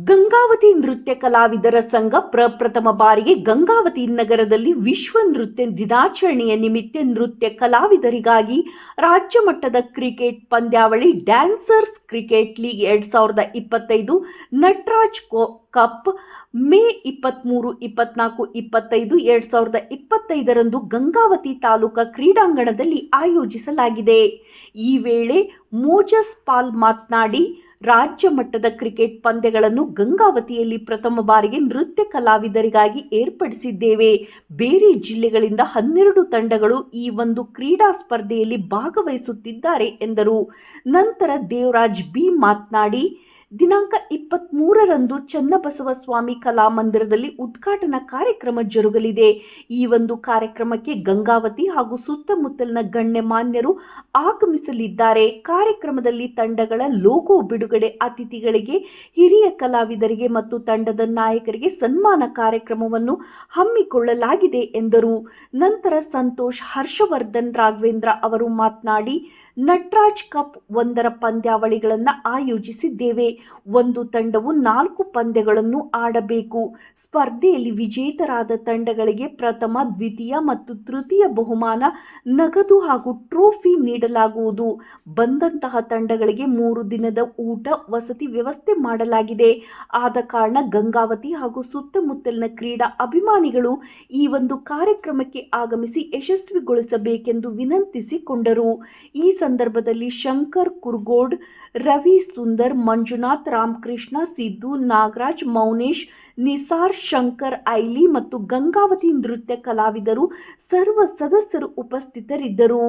ಗಂಗಾವತಿ ನೃತ್ಯ ಕಲಾವಿದರ ಸಂಘ ಪ್ರಪ್ರಥಮ ಬಾರಿಗೆ ಗಂಗಾವತಿ ನಗರದಲ್ಲಿ ವಿಶ್ವ ನೃತ್ಯ ದಿನಾಚರಣೆಯ ನಿಮಿತ್ತ ನೃತ್ಯ ಕಲಾವಿದರಿಗಾಗಿ ರಾಜ್ಯ ಮಟ್ಟದ ಕ್ರಿಕೆಟ್ ಪಂದ್ಯಾವಳಿ ಡ್ಯಾನ್ಸರ್ಸ್ ಕ್ರಿಕೆಟ್ ಲೀಗ್ ಎರಡ್ ಸಾವಿರದ ಇಪ್ಪತ್ತೈದು, ನಟರಾಜ್ ಕಪ್ ಮೇ ಇಪ್ಪತ್ತ್ಮೂರು ಇಪ್ಪತ್ನಾಲ್ಕು, ಇಪ್ಪತ್ತೈದು, ಎರಡ್ ಸಾವಿರದ ಇಪ್ಪತ್ತೈದರಂದು ಗಂಗಾವತಿ ತಾಲೂಕಾ ಕ್ರೀಡಾಂಗಣದಲ್ಲಿ ಆಯೋಜಿಸಲಾಗಿದೆ. ಈ ವೇಳೆ ಮೋಜಸ್ ಪಾಲ್ ಮಾತನಾಡಿ ರಾಜ್ಯ ಮಟ್ಟದ ಕ್ರಿಕೆಟ್ ಪಂದ್ಯಗಳನ್ನು ಗಂಗಾವತಿಯಲ್ಲಿ ಪ್ರಥಮ ಬಾರಿಗೆ ನೃತ್ಯ ಕಲಾವಿದರಿಗಾಗಿ ಏರ್ಪಡಿಸಿದ್ದೇವೆ. ಬೇರೆ ಜಿಲ್ಲೆಗಳಿಂದ ಹನ್ನೆರಡು ತಂಡಗಳು ಈ ಒಂದು ಕ್ರೀಡಾ ಸ್ಪರ್ಧೆಯಲ್ಲಿ ಭಾಗವಹಿಸುತ್ತಿದ್ದಾರೆ ಎಂದರು. ನಂತರ ದೇವರಾಜ್ ಬಿ ಮಾತನಾಡಿ ದಿನಾಂಕ ಇಪ್ಪತ್ತ್ಮೂರರಂದು ಚನ್ನಬಸವ ಸ್ವಾಮಿ ಕಲಾಮಂದಿರದಲ್ಲಿ ಉದ್ಘಾಟನಾ ಕಾರ್ಯಕ್ರಮ ಜರುಗಲಿದೆ. ಈ ಒಂದು ಕಾರ್ಯಕ್ರಮಕ್ಕೆ ಗಂಗಾವತಿ ಹಾಗೂ ಸುತ್ತಮುತ್ತಲಿನ ಗಣ್ಯಮಾನ್ಯರು ಆಗಮಿಸಲಿದ್ದಾರೆ. ಕಾರ್ಯಕ್ರಮದಲ್ಲಿ ತಂಡಗಳ ಲೋಗೋ ಬಿಡುಗಡೆ ಅತಿಥಿಗಳಿಗೆ, ಹಿರಿಯ ಕಲಾವಿದರಿಗೆ ಮತ್ತು ತಂಡದ ನಾಯಕರಿಗೆ ಸನ್ಮಾನ ಕಾರ್ಯಕ್ರಮವನ್ನು ಹಮ್ಮಿಕೊಳ್ಳಲಾಗಿದೆ ಎಂದರು. ನಂತರ ಸಂತೋಷ್, ಹರ್ಷವರ್ಧನ್, ರಾಘವೇಂದ್ರ ಅವರು ಮಾತನಾಡಿ, ನಟರಾಜ್ ಕಪ್ ಒಂದರ ಪಂದ್ಯಾವಳಿಗಳನ್ನು ಆಯೋಜಿಸಿದ್ದೇವೆ. ಒಂದು ತಂಡವು ನಾಲ್ಕು ಪಂದ್ಯಗಳನ್ನು ಆಡಬೇಕು. ಸ್ಪರ್ಧೆಯಲ್ಲಿ ವಿಜೇತರಾದ ತಂಡಗಳಿಗೆ ಪ್ರಥಮ, ದ್ವಿತೀಯ ಮತ್ತು ತೃತೀಯ ಬಹುಮಾನ, ನಗದು ಹಾಗೂ ಟ್ರೋಫಿ ನೀಡಲಾಗುವುದು. ಬಂದಂತಹ ತಂಡಗಳಿಗೆ ಮೂರು ದಿನದ ಊಟ, ವಸತಿ ವ್ಯವಸ್ಥೆ ಮಾಡಲಾಗಿದೆ. ಆದ ಕಾರಣ ಗಂಗಾವತಿ ಹಾಗೂ ಸುತ್ತಮುತ್ತಲಿನ ಕ್ರೀಡಾ ಅಭಿಮಾನಿಗಳು ಈ ಒಂದು ಕಾರ್ಯಕ್ರಮಕ್ಕೆ ಆಗಮಿಸಿ ಯಶಸ್ವಿಗೊಳಿಸಬೇಕೆಂದು ವಿನಂತಿಸಿಕೊಂಡರು. ಈ ಸಂದರ್ಭದಲ್ಲಿ ಶಂಕರ್ ಕುರ್ಗೋಡ್, ರವಿ ಸುಂದರ್ ಮಂಜುನಾಥ್ ರಾಮಕೃಷ್ಣ, ಸಿದ್ದು, ನಾಗರಾಜ್, ಮೌನೇಶ್, ನಿಸಾರ್, ಶಂಕರ್, ಐಲಿ ಮತ್ತು ಗಂಗಾವತಿ ನೃತ್ಯ ಕಲಾವಿದರು, ಸರ್ವ ಸದಸ್ಯರು ಉಪಸ್ಥಿತರಿದ್ದರು.